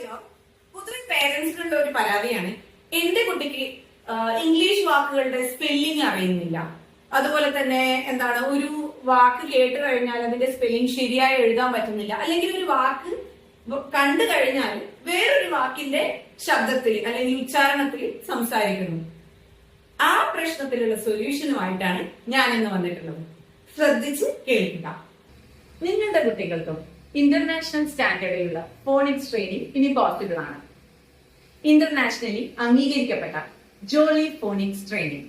Hello പൊതുവെ പേരൻസിനുള്ള ഒരു പരാതിയാണ്. എന്റെ കുട്ടിക്ക് ഇംഗ്ലീഷ് വാക്കുകളുടെ സ്പെല്ലിംഗ് അറിയുന്നില്ല. അതുപോലെ തന്നെ എന്താണ് ഒരു വാക്ക് കേട്ട് കഴിഞ്ഞാൽ അതിന്റെ സ്പെല്ലിംഗ് ശരിയായി എഴുതാൻ പറ്റുന്നില്ല. അല്ലെങ്കിൽ ഒരു വാക്ക് കണ്ടു കഴിഞ്ഞാൽ വേറൊരു വാക്കിന്റെ ശബ്ദത്തിൽ അല്ലെങ്കിൽ ഉച്ചാരണത്തിൽ സംസാരിക്കുന്നു. ആ പ്രശ്നത്തിലുള്ള സൊല്യൂഷനുമായിട്ടാണ് ഞാൻ ഇന്ന് വന്നിട്ടുള്ളത്. ശ്രദ്ധിച്ച് കേൾക്കുക. നിങ്ങളുടെ കുട്ടികൾക്കും? ഇന്റർനാഷണൽ സ്റ്റാൻഡേർഡിലുള്ള ഫോണിക്സ് ട്രെയിനിങ് ഇനി പോസിബിൾ ആണ്. ഇന്റർനാഷണലി അംഗീകരിക്കപ്പെട്ട ജോളി ഫോണിക്സ് ട്രെയിനിങ്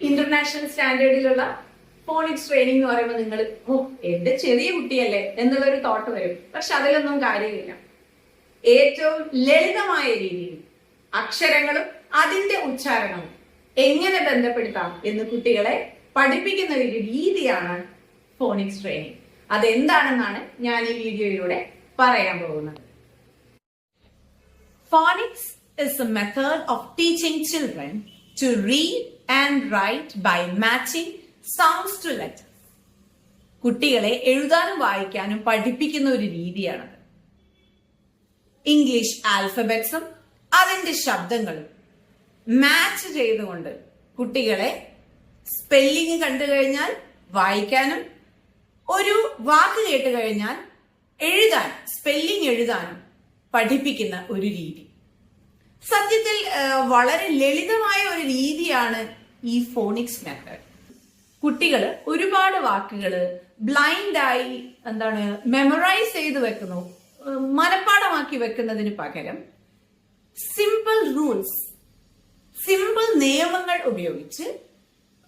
ഇന്റർനാഷണൽ സ്റ്റാൻഡേർഡിലുള്ള ഫോണിക്സ് ട്രെയിനിങ് എന്ന് പറയുമ്പോൾ നിങ്ങൾ ഓ എന്റെ ചെറിയ കുട്ടിയല്ലേ എന്നുള്ളൊരു തോട്ട് വരും. പക്ഷെ അതിലൊന്നും കാര്യമില്ല. ഏറ്റവും ലളിതമായ രീതിയിൽ അക്ഷരങ്ങളും അതിന്റെ ഉച്ചാരണവും എങ്ങനെ ബന്ധപ്പെടുത്താം എന്ന് കുട്ടികളെ പഠിപ്പിക്കുന്ന ഒരു രീതിയാണ് ഫോണിക്സ് ട്രെയിനിങ് അതെന്താണെന്നാണ് ഞാൻ ഈ വീഡിയോയിലൂടെ പറയാൻ പോകുന്നത് phonics is a method of teaching children to read and write by matching sounds to letters. കുട്ടികളെ എഴുതാനും വായിക്കാനും പഠിപ്പിക്കുന്ന ഒരു രീതിയാണത് ഇംഗ്ലീഷ് ആൽഫബറ്റ്സും അതിന്റെ ശബ്ദങ്ങളും മാച്ച് ചെയ്തുകൊണ്ട് കുട്ടികളെ സ്പെല്ലിംഗ് കണ്ടു കഴിഞ്ഞാൽ വായിക്കാനും ഒരു വാക്ക് കേട്ട് കഴിഞ്ഞാൽ എഴുതാൻ സ്പെല്ലിംഗ് എഴുതാൻ പഠിപ്പിക്കുന്ന ഒരു രീതി. സത്യത്തിൽ വളരെ ലളിതമായ ഒരു രീതിയാണ് ഈ ഫോണിക്സ് മെത്തേഡ് കുട്ടികൾ ഒരുപാട് വാക്കുകൾ ബ്ലൈൻഡായി എന്താണ് മെമ്മറൈസ് ചെയ്ത് വെക്കുന്നു. മനഃപ്പാടമാക്കി വെക്കുന്നതിന് പകരം സിമ്പിൾ റൂൾസ് സിമ്പിൾ നിയമങ്ങൾ ഉപയോഗിച്ച്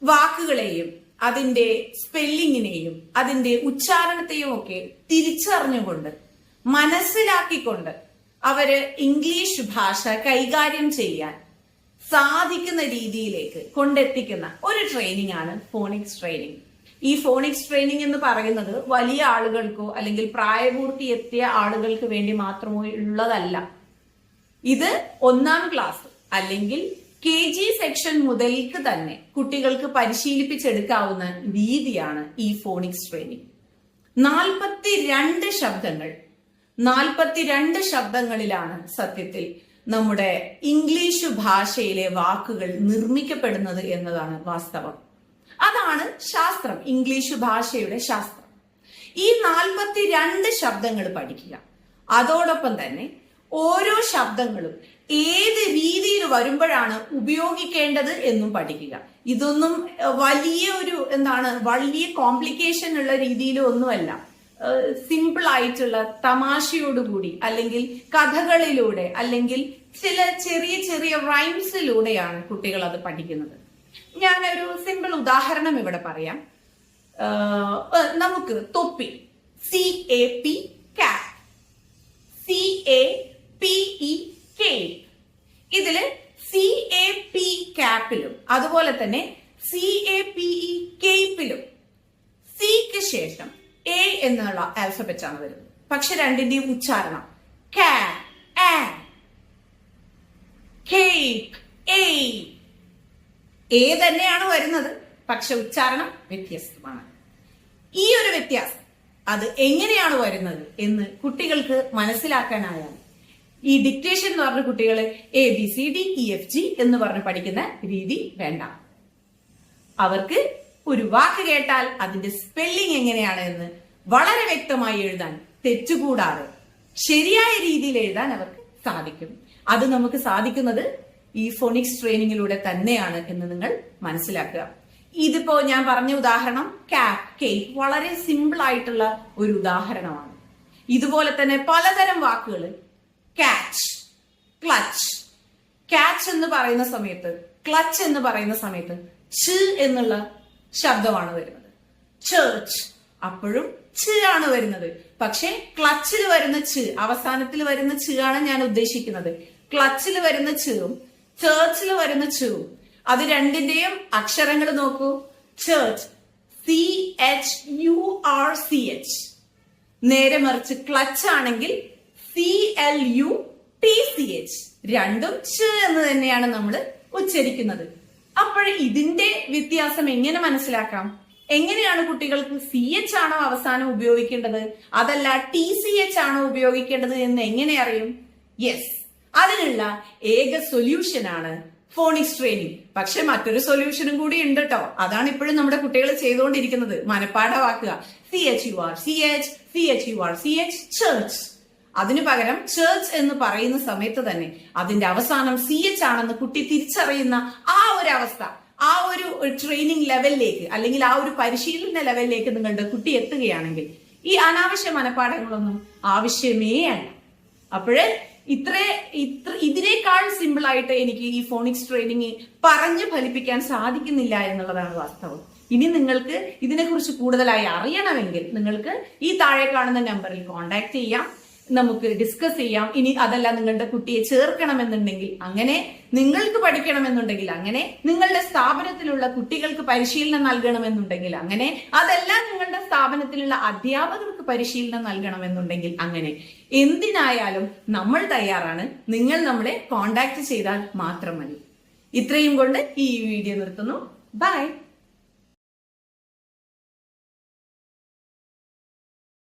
വാക്കുകളെയും അതിന്റെ സ്പെല്ലിങ്ങിനെയും അതിന്റെ ഉച്ചാരണത്തെയും ഒക്കെ തിരിച്ചറിഞ്ഞുകൊണ്ട് മനസ്സിലാക്കിക്കൊണ്ട് അവർ ഇംഗ്ലീഷ് ഭാഷ കൈകാര്യം ചെയ്യാൻ സാധിക്കുന്ന രീതിയിലേക്ക് കൊണ്ടെത്തിക്കുന്ന ഒരു ട്രെയിനിങ് ആണ് ഫോണിക്സ് ട്രെയിനിങ് ഈ ഫോണിക്സ് ട്രെയിനിങ് എന്ന് പറയുന്നത് വലിയ ആളുകൾക്കോ അല്ലെങ്കിൽ പ്രായപൂർത്തി എത്തിയ ആളുകൾക്ക് വേണ്ടി മാത്രമോ ഉള്ളതല്ല. ഇത് ഒന്നാം ക്ലാസ് അല്ലെങ്കിൽ കെ ജി സെക്ഷൻ മുതൽക്ക് തന്നെ കുട്ടികൾക്ക് പരിശീലിപ്പിച്ചെടുക്കാവുന്ന രീതിയാണ് ഈ ഫോണിക്സ് ട്രെയിനിങ്. നാൽപ്പത്തി രണ്ട് ശബ്ദങ്ങൾ നാൽപ്പത്തിരണ്ട് ശബ്ദങ്ങളിലാണ് സത്യത്തിൽ നമ്മുടെ ഇംഗ്ലീഷ് ഭാഷയിലെ വാക്കുകൾ നിർമ്മിക്കപ്പെടുന്നത് എന്നതാണ് വാസ്തവം. അതാണ് ശാസ്ത്രം ഇംഗ്ലീഷ് ഭാഷയുടെ ശാസ്ത്രം. ഈ നാൽപ്പത്തിരണ്ട് ശബ്ദങ്ങൾ പഠിക്കുക. അതോടൊപ്പം തന്നെ ഓരോ ശബ്ദങ്ങളും ഏത് രീതിയിൽ വരുമ്പോഴാണ് ഉപയോഗിക്കേണ്ടത് എന്നും പഠിക്കുക. ഇതൊന്നും വലിയ ഒരു എന്താണ് വലിയ കോംപ്ലിക്കേഷൻ ഉള്ള രീതിയിലൊന്നുമല്ല സിമ്പിൾ ആയിട്ടുള്ള തമാശയോടുകൂടി അല്ലെങ്കിൽ കഥകളിലൂടെ അല്ലെങ്കിൽ ചില ചെറിയ ചെറിയ റൈംസിലൂടെയാണ് കുട്ടികൾ അത് പഠിക്കുന്നത്. ഞാനൊരു സിമ്പിൾ ഉദാഹരണം ഇവിടെ പറയാം. നമുക്ക് തൊപ്പി സി എ പി കാ സി എ പി ഇ കെ ഇതിൽ സി എ പി ക്യാപ്പിലും അതുപോലെ തന്നെ സി എ പി ഇ കേപ്പിലും സിക്ക് ശേഷം എ എന്നുള്ള ആൽഫബറ്റ് ആണ് വരുന്നത്. പക്ഷെ രണ്ടിന്റെയും ഉച്ചാരണം എ തന്നെയാണ് വരുന്നത് പക്ഷെ ഉച്ചാരണം വ്യത്യസ്തമാണ്. ഈ ഒരു വ്യത്യാസം അത് എങ്ങനെയാണ് വരുന്നത് എന്ന് കുട്ടികൾക്ക് മനസ്സിലാക്കാനായാൽ ഈ ഡിക്റ്റേഷൻ എന്ന് പറഞ്ഞ കുട്ടികൾ A B C D E F G എന്ന് പറഞ്ഞ് പഠിക്കുന്ന രീതി വേണ്ട. അവർക്ക് ഒരു വാക്ക് കേട്ടാൽ അതിന്റെ സ്പെല്ലിംഗ് എങ്ങനെയാണ് എന്ന് വളരെ വ്യക്തമായി എഴുതാൻ തെറ്റുകൂടാതെ ശരിയായ രീതിയിൽ എഴുതാൻ അവർക്ക് സാധിക്കും. അത് നമുക്ക് സാധിക്കുന്നത് ഈ ഫോണിക്സ് ട്രെയിനിങ്ങിലൂടെ തന്നെയാണ് എന്ന് നിങ്ങൾ മനസ്സിലാക്കുക. ഇതിപ്പോ ഞാൻ പറഞ്ഞ ഉദാഹരണം കാപ് കേക്ക് വളരെ സിമ്പിൾ ആയിട്ടുള്ള ഒരു ഉദാഹരണമാണ്. ഇതുപോലെ തന്നെ പലതരം വാക്കുകൾ കാച്ച് ക്ലച്ച് കാച്ച് എന്ന് പറയുന്ന സമയത്ത് ക്ലച്ച് എന്ന് പറയുന്ന സമയത്ത് ച് എന്നുള്ള ശബ്ദമാണ് വരുന്നത്. ചേർച്ച് അപ്പോഴും ച് ആണ് വരുന്നത്. പക്ഷെ ക്ലച്ചിൽ വരുന്ന ച് അവസാനത്തിൽ വരുന്ന ച് ആണ് ഞാൻ ഉദ്ദേശിക്കുന്നത്. ക്ലച്ചിൽ വരുന്ന ചും ചേർച്ചിൽ വരുന്ന ചും അത് രണ്ടിന്റെയും അക്ഷരങ്ങൾ നോക്കൂ. Church C H U R C H നേരെ മറിച്ച് ക്ലച്ച് ആണെങ്കിൽ C L U T C H രണ്ടും ഷ് എന്ന് തന്നെയാണ് നമ്മൾ ഉച്ചരിക്കുന്നത്. അപ്പോൾ ഇതിന്റെ വ്യത്യാസം എങ്ങനെ മനസ്സിലാക്കാം? എങ്ങനെയാണ് കുട്ടികൾക്ക് സി എച്ച് ആണോ അവസാനം ഉപയോഗിക്കേണ്ടത്? അതല്ല ടി സി എച്ച് ആണോ ഉപയോഗിക്കേണ്ടത് എന്ന് എങ്ങനെ അറിയും? യെസ് അതിനുള്ള ഏക സൊല്യൂഷൻ ആണ് ഫോണിക്സ് ട്രെയിനിങ് പക്ഷെ മറ്റൊരു സൊല്യൂഷനും കൂടി ഉണ്ട് കേട്ടോ അതാണ് ഇപ്പോഴും നമ്മുടെ കുട്ടികൾ ചെയ്തുകൊണ്ടിരിക്കുന്നത്. മനപ്പാഠമാക്കുക. C H U R C H C H U R C H church അതിനു പകരം ചേർച്ച് എന്ന് പറയുന്ന സമയത്ത് തന്നെ അതിന്റെ അവസാനം സി എച്ച് ആണെന്ന് കുട്ടി തിരിച്ചറിയുന്ന ആ ഒരു അവസ്ഥ ആ ഒരു ട്രെയിനിങ് ലെവലിലേക്ക് അല്ലെങ്കിൽ ആ ഒരു പരിശീലന ലെവലിലേക്ക് നിങ്ങളുടെ കുട്ടി എത്തുകയാണെങ്കിൽ ഈ അനാവശ്യ മനപ്പാഠങ്ങളൊന്നും ആവശ്യമേ അല്ല. അപ്പോഴേ ഇത്ര ഇത്ര ഇതിനേക്കാൾ സിമ്പിൾ ആയിട്ട് എനിക്ക് ഈ ഫോണിക്സ് ട്രെയിനിങ് പറഞ്ഞു ഫലിപ്പിക്കാൻ സാധിക്കുന്നില്ല എന്നുള്ളതാണ് വാസ്തവം. ഇനി നിങ്ങൾക്ക് ഇതിനെക്കുറിച്ച് കൂടുതലായി അറിയണമെങ്കിൽ നിങ്ങൾക്ക് ഈ താഴെ കാണുന്ന നമ്പറിൽ കോൺടാക്ട് ചെയ്യാം. നമുക്ക് ഡിസ്കസ് ചെയ്യാം. ഇനി അതല്ല നിങ്ങളുടെ കുട്ടിയെ ചേർക്കണമെന്നുണ്ടെങ്കിൽ അങ്ങനെ നിങ്ങൾക്ക് പഠിക്കണമെന്നുണ്ടെങ്കിൽ അങ്ങനെ നിങ്ങളുടെ സ്ഥാപനത്തിലുള്ള കുട്ടികൾക്ക് പരിശീലനം നൽകണമെന്നുണ്ടെങ്കിൽ അങ്ങനെ അതല്ല നിങ്ങളുടെ സ്ഥാപനത്തിലുള്ള അധ്യാപകർക്ക് പരിശീലനം നൽകണമെന്നുണ്ടെങ്കിൽ അങ്ങനെ. എന്തിനായാലും നമ്മൾ തയ്യാറാണ്. നിങ്ങൾ നമ്മളെ കോണ്ടാക്ട് ചെയ്താൽ മാത്രം മതി. ഇത്രയും കൊണ്ട് ഈ വീഡിയോ നിർത്തുന്നു. ബൈ